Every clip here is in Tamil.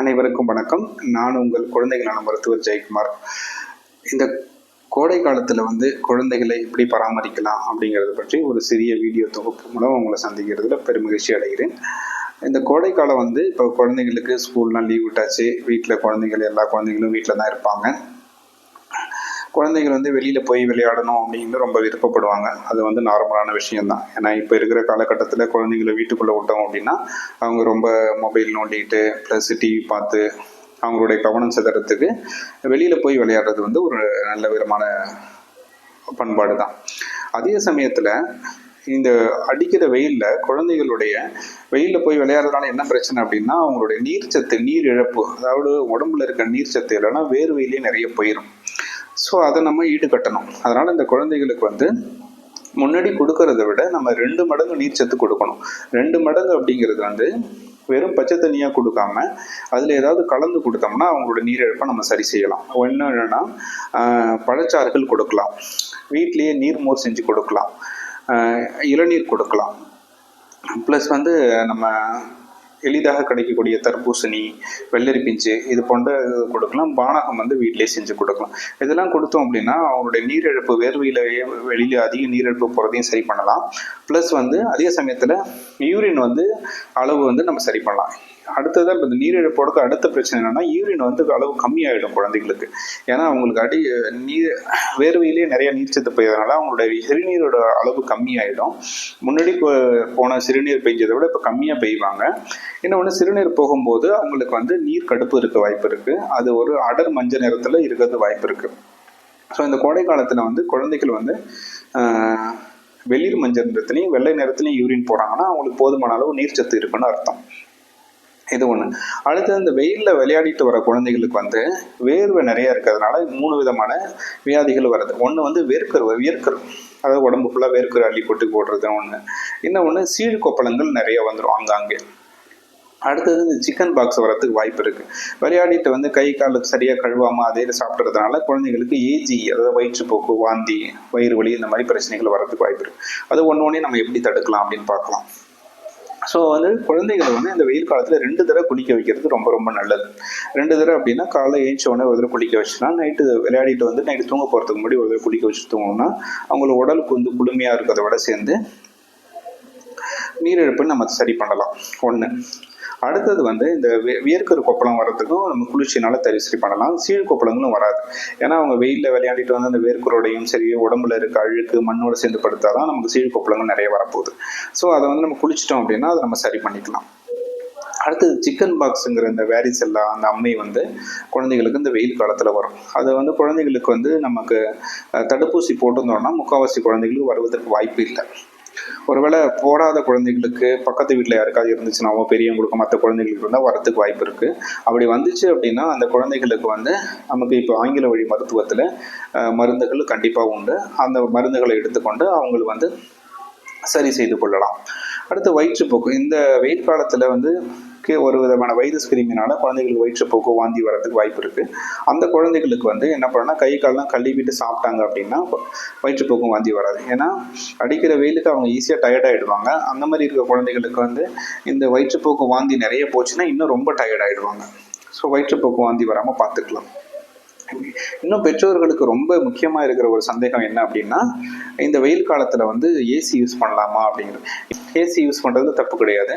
அனைவருக்கும் வணக்கம். நான் உங்கள் குழந்தைகளான மருத்துவர் ஜெயக்குமார். இந்த கோடை காலத்தில் வந்து குழந்தைகளை எப்படி பராமரிக்கலாம் அப்படிங்கிறத பற்றி ஒரு சிறிய வீடியோ தொகுப்பு மூலம் உங்களை சந்திக்கிறதுல பெருமகிழ்ச்சி அடைகிறேன். இந்த கோடை காலம் வந்து இப்போ குழந்தைங்களுக்கு ஸ்கூல்லாம் லீவ் விட்டாச்சு. வீட்டில் குழந்தைகள் எல்லா குழந்தைங்களும் வீட்டில் தான் இருப்பாங்க. குழந்தைகள் வந்து வெளியில் போய் விளையாடணும் அப்படின்னு ரொம்ப விருப்பப்படுவாங்க. அது வந்து நார்மலான விஷயம்தான். ஏன்னா இப்போ இருக்கிற காலகட்டத்தில் குழந்தைங்களை வீட்டுக்குள்ளே விட்டோம் அப்படின்னா அவங்க ரொம்ப மொபைல் நோண்டிட்டு ப்ளஸ் டிவி பார்த்து அவங்களுடைய கவனம் சிதறத்துக்கு வெளியில் போய் விளையாடுறது வந்து ஒரு நல்ல விதமான பண்பாடு தான் அதே சமயத்தில் இந்த அடிக்கிற வெயிலில் குழந்தைகளுடைய வெயிலில் போய் விளையாடுறதுனால என்ன பிரச்சனை அப்படின்னா அவங்களுடைய நீர்ச்சத்து நீர் இழப்பு அதாவது உடம்புல இருக்க நீர்ச்சத்து இல்லைன்னா வேர்வையிலே நிறைய போயிடும் ஸோ அதை நம்ம ஈடுகட்டணும். அதனால் இந்த குழந்தைகளுக்கு வந்து முன்னாடி கொடுக்கறத விட நம்ம ரெண்டு மடங்கு நீர்ச்சத்து கொடுக்கணும். ரெண்டு மடங்கு அப்படிங்கிறது வந்து வெறும் பச்சை தண்ணியாக கொடுக்காம அதில் ஏதாவது கலந்து கொடுத்தோம்னா அவங்களோட நீரிழப்பை நம்ம சரி செய்யலாம். ஒன்று என்னென்னா பழச்சாறுகள் கொடுக்கலாம். வீட்லேயே நீர்மோர் செஞ்சு கொடுக்கலாம். இளநீர் கொடுக்கலாம். ப்ளஸ் வந்து நம்ம எளிதாக கிடைக்கக்கூடிய தர்பூசணி வெள்ளரி பிஞ்சு இது போன்ற இது கொடுக்கலாம். பானகம் வந்து வீட்டிலே செஞ்சு கொடுக்கலாம். இதெல்லாம் கொடுத்தோம் அப்படின்னா அவங்களுடைய நீரிழப்பு வேர்வையிலேயே வெளியில் அதிக நீரிழப்பு போகிறதையும் சரி பண்ணலாம். ப்ளஸ் வந்து அதே சமயத்தில் யூரின் வந்து அளவு வந்து நம்ம சரி பண்ணலாம். அடுத்ததாக இப்போ இந்த நீரிழப்போட அடுத்த பிரச்சனை என்னன்னா யூரின் வந்து அளவு கம்மியாயிடும் குழந்தைகளுக்கு. ஏன்னா அவங்களுக்கு அடி நீர் வேர்வையிலேயே நிறைய நீர்ச்சத்து போயதுனால அவங்களுடைய சிறுநீரோட அளவு கம்மியாயிடும். முன்னாடி போ- போன சிறுநீர் பெஞ்சதை விட இப்போ கம்மியாக பெய்வாங்க. இன்னொன்று சிறுநீர் போகும்போது அவங்களுக்கு வந்து நீர் கடுப்பு இருக்க வாய்ப்பு இருக்கு. அது ஒரு அடர் மஞ்சள் நிறத்தில் இருக்கிறது வாய்ப்பு இருக்கு. ஸோ இந்த கோடை காலத்தில் வந்து குழந்தைகள் வந்து வெளிர் மஞ்சள் நிறத்துலையும் வெள்ளை நிறத்துலையும் யூரின் போகிறாங்கன்னா அவங்களுக்கு போதுமான அளவு நீர்ச்சத்து இருக்குன்னு அர்த்தம். இது ஒன்று அடுத்தது இந்த வெயிலில் விளையாடிட்டு வர குழந்தைகளுக்கு வந்து வேர்வை நிறைய இருக்கிறதுனால மூணு விதமான வியாதிகள் வருது. ஒன்று வந்து வேர்க்கரு. வியர்க்கரு அதாவது உடம்பு ஃபுல்லாக வேர்க்கரு அள்ளி போட்டு போடுறது ஒன்று இன்னொன்று சீழ் கொப்பளங்கள் நிறைய வந்துடும் ஆங்காங்கே அடுத்தது இந்த சிக்கன் பாக்ஸ் வரத்துக்கு வாய்ப்பு இருக்குது விளையாடிட்டு வந்து கை கால் சரியாக கழுவாமல் அதே சாப்பிட்றதுனால குழந்தைங்களுக்கு ஏஜி அதாவது வயிற்றுப்போக்கு வாந்தி வயிறு வலி இந்த மாதிரி பிரச்சனைகள் வரதுக்கு வாய்ப்பு இருக்குது அது ஒன்று ஒன்றே நம்ம எப்படி தடுக்கலாம் அப்படின்னு பார்க்கலாம். ஸோ வந்து குழந்தைகளை வந்து இந்த வெயில் காலத்தில் ரெண்டு தடவை குளிக்க வைக்கிறது ரொம்ப ரொம்ப நல்லது. ரெண்டு தடவை அப்படின்னா காலை ஏஞ்சி உடனே ஒரு தடவை குளிக்க வச்சுனா நைட்டு விளையாடிட்டு வந்து நைட்டு தூங்க போகிறதுக்கு முன்னாடி ஒரு தடவை குளிக்க வச்சு தூங்கணும்னா அவங்களோட உடலுக்கு வந்து குளுமையாக இருக்கிறத விட சேர்ந்து நீரிழப்புன்னு நம்ம சரி பண்ணலாம். ஒன்று அடுத்தது வந்து இந்த வே- வியர்க்கரு கொப்பளம் வர்றதுக்கும் நம்ம குளிர்ச்சினால தரி சரி பண்ணலாம். சீழ் கொப்பளங்களும் வராது. ஏன்னா அவங்க வெயிலில் விளையாடிட்டு வந்து அந்த வேர்க்கரோடையும் சரி உடம்புல இருக்க அழுக்கு மண்ணோட சேர்ந்து படுத்தாதான் நமக்கு சீழ் கொப்பளங்கள் நிறைய வரப்போகுது. ஸோ அதை வந்து நம்ம குளிச்சிட்டோம் அப்படின்னா அதை நம்ம சரி பண்ணிக்கலாம். அடுத்தது சிக்கன் பாக்ஸுங்கிற இந்த வேரிசெல்லா அந்த அம்மை வந்து குழந்தைகளுக்கு இந்த வெயில் காலத்தில் வரும். அதை வந்து குழந்தைகளுக்கு வந்து நமக்கு தடுப்பூசி போட்டிருந்தோம்னா முக்கால்வாசி குழந்தைகளுக்கு வருவதற்கு வாய்ப்பு இல்லை. ஒருவேளை போடாத குழந்தைகளுக்கு பக்கத்து வீட்டில் யாருக்காவது இருந்துச்சுனாவோ பெரியவங்களுக்கு மற்ற குழந்தைகளுக்கு இருந்தால் வரத்துக்கு வாய்ப்பு இருக்குது அப்படி வந்துச்சு அப்படின்னா அந்த குழந்தைகளுக்கு வந்து நமக்கு இப்போ ஆங்கில வழி மருத்துவத்தில் மருந்துகள் கண்டிப்பாக உண்டு. அந்த மருந்துகளை எடுத்துக்கொண்டு அவங்களை வந்து சரி செய்து கொள்ளலாம். அடுத்து வயிற்றுப்போக்கு. இந்த வெயில் காலத்தில் வந்து கே- ஒரு விதமான வைரஸ் கிருமினால குழந்தைகளுக்கு வயிற்றுப்போக்கு வாந்தி வரதுக்கு வாய்ப்பு இருக்குது அந்த குழந்தைகளுக்கு வந்து என்ன பண்ணணும்னா கை காலெல்லாம் கழுவிட்டு சாப்பிட்டாங்க அப்படின்னா வயிற்றுப்போக்கும் வாந்தி வராது. ஏன்னா அடிக்கிற வெயிலுக்கு அவங்க ஈஸியாக டயர்ட் ஆகிடுவாங்க அந்த மாதிரி இருக்கிற குழந்தைகளுக்கு வந்து இந்த வயிற்றுப்போக்கு வாந்தி நிறைய போச்சுன்னா இன்னும் ரொம்ப டயர்ட் ஆகிடுவாங்க ஸோ வயிற்றுப்போக்கு வாந்தி வராமல் பார்த்துக்கலாம். இன்னும் பெற்றோர்களுக்கு ரொம்ப முக்கியமாக இருக்கிற ஒரு சந்தேகம் என்ன அப்படின்னா இந்த வெயில் காலத்தில் வந்து ஏசி யூஸ் பண்ணலாமா அப்படிங்கிறது ஏசி யூஸ் பண்ணுறது தப்பு கிடையாது.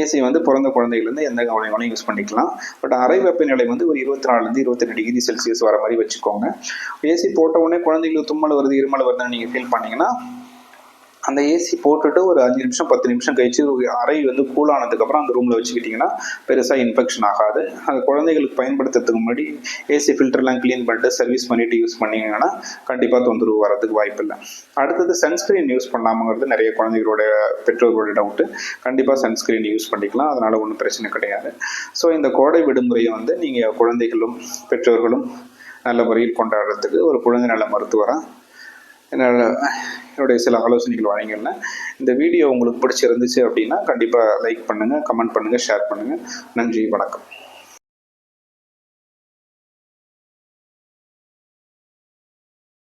ஏசி வந்து பிறந்த குழந்தைகள்லேருந்து எந்த குழந்தைங்களும் யூஸ் பண்ணிக்கலாம். பட் அரை வெப்பநிலை வந்து ஒரு இருபத்தி நாலுலேருந்து இருபத்தெட்டு டிகிரி செல்சியஸ் வர மாதிரி வச்சுக்கோங்க. ஏசி போட்ட உடனே குழந்தைங்களுக்கு தும்மல் வருது இருமல் வருதுன்னு நீங்கள் ஃபீல் பண்ணீங்கன்னா அந்த ஏசி போட்டுட்டு ஒரு அஞ்சு நிமிஷம் பத்து நிமிஷம் கழிச்சு அறை வந்து கூலானதுக்கப்புறம் அந்த ரூமில் வச்சுக்கிட்டிங்கன்னா பெருசாக இன்ஃபெக்ஷன் ஆகாது. அந்த குழந்தைகளுக்கு பயன்படுத்துறதுக்கு முன்னாடி ஏசி ஃபில்டர்லாம் க்ளீன் பண்ணிட்டு சர்வீஸ் பண்ணிட்டு யூஸ் பண்ணிங்கன்னா கண்டிப்பாக தொந்தரவு வரதுக்கு வாய்ப்பு இல்லை. அடுத்தது சன்ஸ்கிரீன் யூஸ் பண்ணலாமாங்கிறது நிறைய குழந்தைகளோட பெற்றோர்களோட டவுட்டு கண்டிப்பாக சன்ஸ்கிரீன் யூஸ் பண்ணிக்கலாம். அதனால் ஒன்றும் பிரச்சனை கிடையாது. ஸோ இந்த கோடை விடுமுறையை வந்து நீங்கள் குழந்தைகளும் பெற்றோர்களும் நல்ல முறையில் கொண்டாடுறதுக்கு ஒரு குழந்தை நல மருத்துவராக என்னால் என்னுடைய சில ஆலோசனைகள் வழங்கியிருந்தேன் இந்த வீடியோ உங்களுக்கு பிடிச்சிருந்துச்சு அப்படின்னா கண்டிப்பாக லைக் பண்ணுங்கள் கமெண்ட் பண்ணுங்கள் ஷேர் பண்ணுங்கள் நன்றி வணக்கம்.